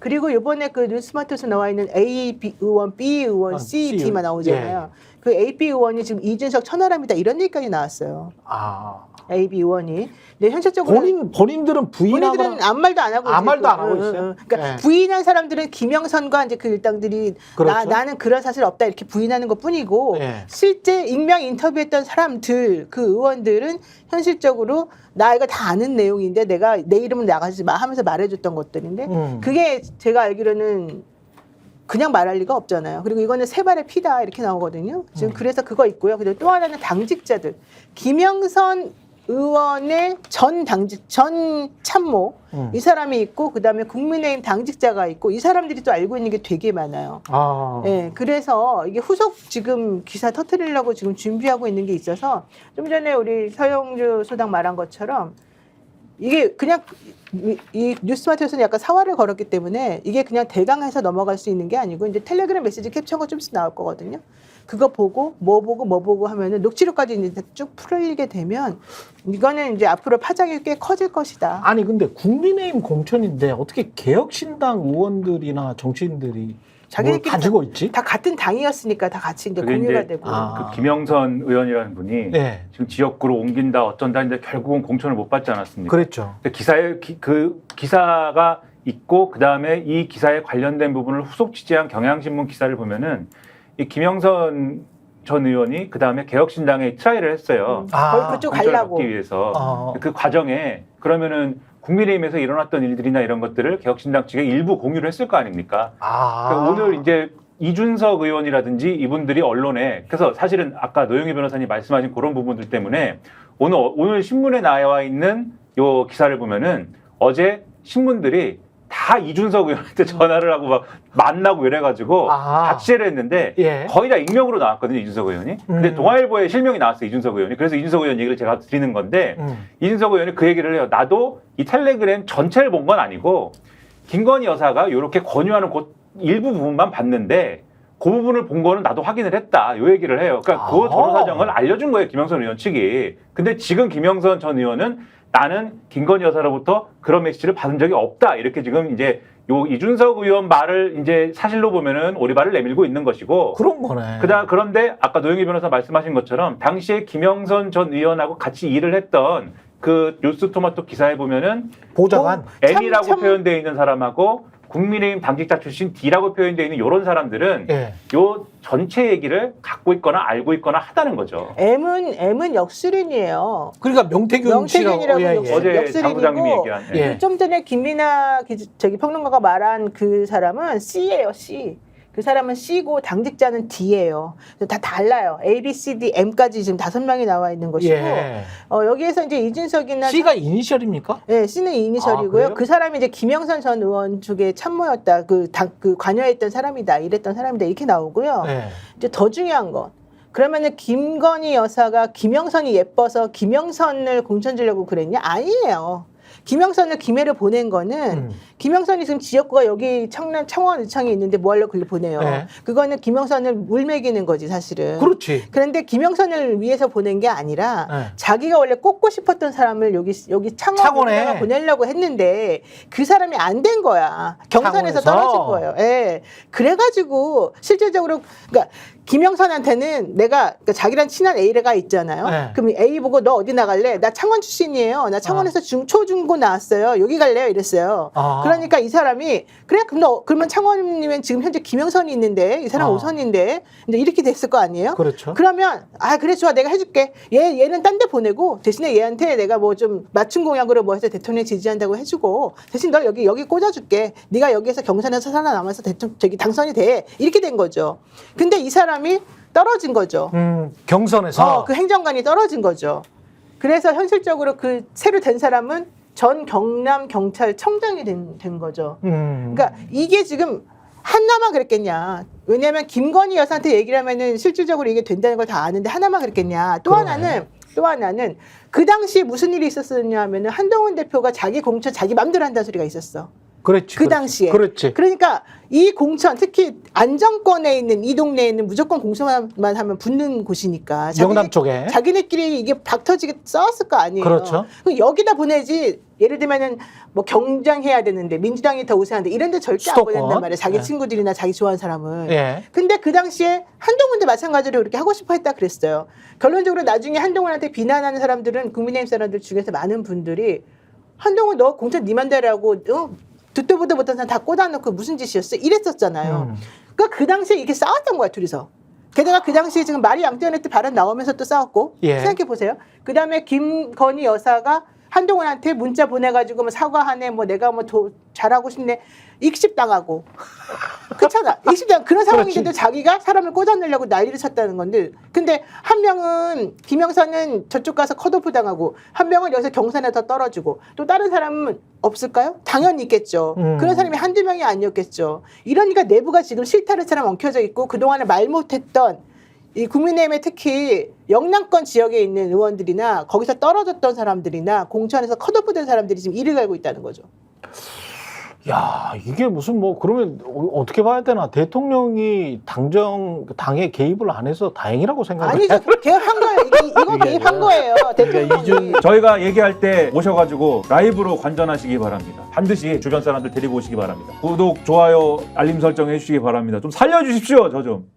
그리고 이번에 그 뉴스마트에서 나와 있는 A 의원, B 의원, 아, C, C D만 나오잖아요. 그 A, B 의원이 지금 이준석 천하람이다 이런 얘기까지 나왔어요. 아 A, B 의원이. 근데 현실적으로 본인 본인들은 부인하거나 본인들은 아무 말도 안 하고 아무 말도 또, 안 하고 응, 있어요? 응, 응. 그러니까 네. 부인한 사람들은 김영선과 이제 그 일당들이 나, 그렇죠. 나는 그런 사실 없다 이렇게 부인하는 것 뿐이고 네. 실제 익명 인터뷰했던 사람들 그 의원들은 현실적으로 나 이거 다 아는 내용인데 내가 내 이름은 나가지 마 하면서 말해줬던 것들인데 음. 그게 제가 알기로는 그냥 말할 리가 없잖아요. 그리고 이거는 세 발의 피다 이렇게 나오거든요. 지금 음. 그래서 그거 있고요. 그리고 또 하나는 당직자들. 김영선 의원의 전 당직 전 참모 음. 이 사람이 있고 그다음에 국민의힘 당직자가 있고 이 사람들이 또 알고 있는 게 되게 많아요. 아 예, 그래서 이게 후속 지금 기사 터트리려고 지금 준비하고 있는 게 있어서 좀 전에 우리 서영주 소장 말한 것처럼 이게 그냥 이, 이 뉴스마트에서는 약간 사활을 걸었기 때문에 이게 그냥 대강해서 넘어갈 수 있는 게 아니고 이제 텔레그램 메시지 캡처가 좀 있으면 나올 거거든요. 그거 보고 뭐 보고 뭐 보고 하면은 녹취록까지 이제 쭉 풀리게 되면 이거는 이제 앞으로 파장이 꽤 커질 것이다. 아니 근데 국민의힘 공천인데 어떻게 개혁신당 의원들이나 정치인들이 뭘 자기들끼리 가지고 있지? 다 같은 당이었으니까 다 같이 이제 공유가 이제 되고. 아. 그 김영선 의원이라는 분이 네, 지금 지역구로 옮긴다 어쩐다 했는데 결국은 공천을 못 받지 않았습니까? 그랬죠. 근데 기사에 기- 그 기사가 있고 그 다음에 이 기사에 관련된 부분을 후속 취재한 경향신문 기사를 보면은 이 김영선 전 의원이 그 다음에 개혁신당에 트라이를 했어요. 음, 아, 그쪽 가려고. 위해서 어. 그 과정에 그러면은 국민의힘에서 일어났던 일들이나 이런 것들을 개혁신당 측에 일부 공유를 했을 거 아닙니까? 아 그러니까 오늘 이제 이준석 의원이라든지 이분들이 언론에 그래서 사실은 아까 노영희 변호사님 말씀하신 그런 부분들 때문에 오늘 오늘 신문에 나와 있는 요 기사를 보면은 어제 신문들이 다 이준석 의원한테 전화를 하고 막 만나고 이래가지고 아. 다 취재를 했는데 예. 거의 다 익명으로 나왔거든요 이준석 의원이. 근데 음. 동아일보에 실명이 나왔어요 이준석 의원이. 그래서 이준석 의원 얘기를 제가 드리는 건데 음. 이준석 의원이 그 얘기를 해요. 나도 이 텔레그램 전체를 본 건 아니고 김건희 여사가 이렇게 권유하는 곳 일부 부분만 봤는데 그 부분을 본 거는 나도 확인을 했다. 요 얘기를 해요. 그러니까 아. 그 전후 사정을 알려준 거예요. 김영선 의원 측이. 근데 지금 김영선 전 의원은 나는 김건희 여사로부터 그런 메시지를 받은 적이 없다. 이렇게 지금 이제 요 이준석 의원 말을 이제 사실로 보면은 오리발을 내밀고 있는 것이고 그런 거네. 그다 그런데 아까 노영희 변호사 말씀하신 것처럼 당시에 김영선 전 의원하고 같이 일을 했던 그 뉴스 토마토 기사에 보면은 보좌관. M이라고 참- 표현되어 있는 사람하고 국민의힘 당직자 출신 D라고 표현되어 있는 이런 사람들은 예. 요 전체 얘기를 갖고 있거나 알고 있거나 하다는 거죠. M은 M은 역술인이에요. 그러니까 명태균 씨라고 명태균이라고 예, 예. 어제 역술인이고 장 부장님이 얘기한 예. 예. 좀 전에 김민아 기자- 저기 평론가가 말한 그 사람은 C예요, C. 그 사람은 C고 당직자는 D예요. 다 달라요. A, B, C, D, M까지 지금 다섯 명이 나와 있는 것이고 예. 어, 여기에서 이제 이준석이나 C가 이니셜입니까? 네, C는 아, 이니셜이고요. 그래요? 그 사람이 이제 김영선 전 의원 쪽에 참모였다. 그, 당, 그 관여했던 사람이다. 이랬던 사람이다. 이렇게 나오고요. 예. 이제 더 중요한 건 그러면은 김건희 여사가 김영선이 예뻐서 김영선을 공천 주려고 그랬냐? 아니에요. 김영선을 김해를 보낸 거는 음. 김영선이 지금 지역구가 여기 청남 창원 의창에 있는데 뭐 하려고 글로 보내요. 네. 그거는 김영선을 물매기는 거지 사실은. 그렇지. 그런데 김영선을 위해서 보낸 게 아니라 네. 자기가 원래 꽂고 싶었던 사람을 여기 여기 창원에. 보내려고 했는데 그 사람이 안 된 거야. 경선에서 창원에서. 떨어진 거예요. 예. 그래가지고 실질적으로 그러니까 김영선한테는 내가 그러니까 자기랑 친한 A가 있잖아요. 네. 그럼 A 보고 너 어디 나갈래? 나 창원 출신이에요. 나 창원에서 중 초중 고 나왔어요. 여기 갈래요? 이랬어요. 아. 그러니까 이 사람이 그래 그럼 너 그러면 창원님은 지금 현재 김영선이 있는데 이 사람 아. 오선인데 이제 이렇게 됐을 거 아니에요? 그렇죠. 그러면 아 그래 좋아 내가 해줄게 얘 얘는 딴 데 보내고 대신에 얘한테 내가 뭐 좀 맞춤 공약으로 뭐 해서 대통령 지지한다고 해주고 대신 널 여기 여기 꽂아줄게 네가 여기에서 경선에서 살아남아서 대통령 저기 당선이 돼 이렇게 된 거죠 근데 이 사람이 떨어진 거죠 음, 경선에서 어, 그 행정관이 떨어진 거죠 그래서 현실적으로 그 새로 된 사람은 전 경남 경찰청장이 된, 된 거죠 음. 그러니까 이게 지금 하나만 그랬겠냐. 왜냐하면 김건희 여사한테 얘기를 하면은 실질적으로 이게 된다는 걸 다 아는데 하나만 그랬겠냐. 또 그러네. 하나는 또 하나는 그 당시 무슨 일이 있었었냐 하면은 한동훈 대표가 자기 공천 자기 맘대로 한다는 소리가 있었어. 그렇지. 그 그렇지. 당시에. 그렇지. 그러니까 이 공천 특히 안정권에 있는 이 동네에는 무조건 공천만 하면 붙는 곳이니까 자기네- 영남 쪽에. 자기네끼리 이게 박 터지게 싸웠을 거 아니에요. 그렇죠. 그럼 여기다 보내지. 예를 들면은 뭐 경쟁해야 되는데 민주당이 더 우세한데 이런 데 절대 수도권. 안 보낸단 말이에요. 자기 네. 친구들이나 자기 좋아하는 사람을. 예. 근데 그 당시에 한동훈도 마찬가지로 그렇게 하고 싶어 했다 그랬어요. 결론적으로 나중에 한동훈한테 비난하는 사람들은 국민의힘 사람들 중에서 많은 분들이 한동훈 너 공천 네 맘대로라고 어? 듣도 보도 못한 사람 다 꽂아놓고 무슨 짓이었어? 이랬었잖아요. 음. 그러니까 그 당시에 이렇게 싸웠던 거야 둘이서. 게다가 그 당시에 지금 말이 양떼어냈 때 발언 나오면서 또 싸웠고 예. 생각해 보세요. 그 다음에 김건희 여사가 한동훈한테 문자 보내가지고 뭐 사과하네, 뭐 내가 뭐 도, 잘하고 싶네, 익십당하고 그렇잖아. 익십당 그런 상황인데도. 자기가 사람을 꽂아내려고 난리를 쳤다는 건데, 근데 한 명은 김영선은 저쪽 가서 컷오프 당하고 한 명은 여기서 경선에 더 떨어지고 또 다른 사람은 없을까요? 당연히 있겠죠. 음. 그런 사람이 한두 명이 아니었겠죠. 이러니까 내부가 지금 실타래처럼 엉켜져 있고 그동안에 말 못했던 이 국민의힘에 특히 영남권 지역에 있는 의원들이나 거기서 떨어졌던 사람들이나 공천에서 컷오프된 사람들이 지금 이를 갈고 있다는 거죠. 야, 이게 무슨 뭐 그러면 어- 어떻게 봐야 되나? 대통령이 당정 당에 개입을 안 해서 다행이라고 생각해요. 아니죠. 개입한 거예요. 이게, 이거 이게 개입한 거예요. 대통령이. 이준- 저희가 얘기할 때 오셔가지고 라이브로 관전하시기 바랍니다. 반드시 주변 사람들 데리고 오시기 바랍니다. 구독, 좋아요, 알림 설정 해주시기 바랍니다. 좀 살려주십시오, 저 좀.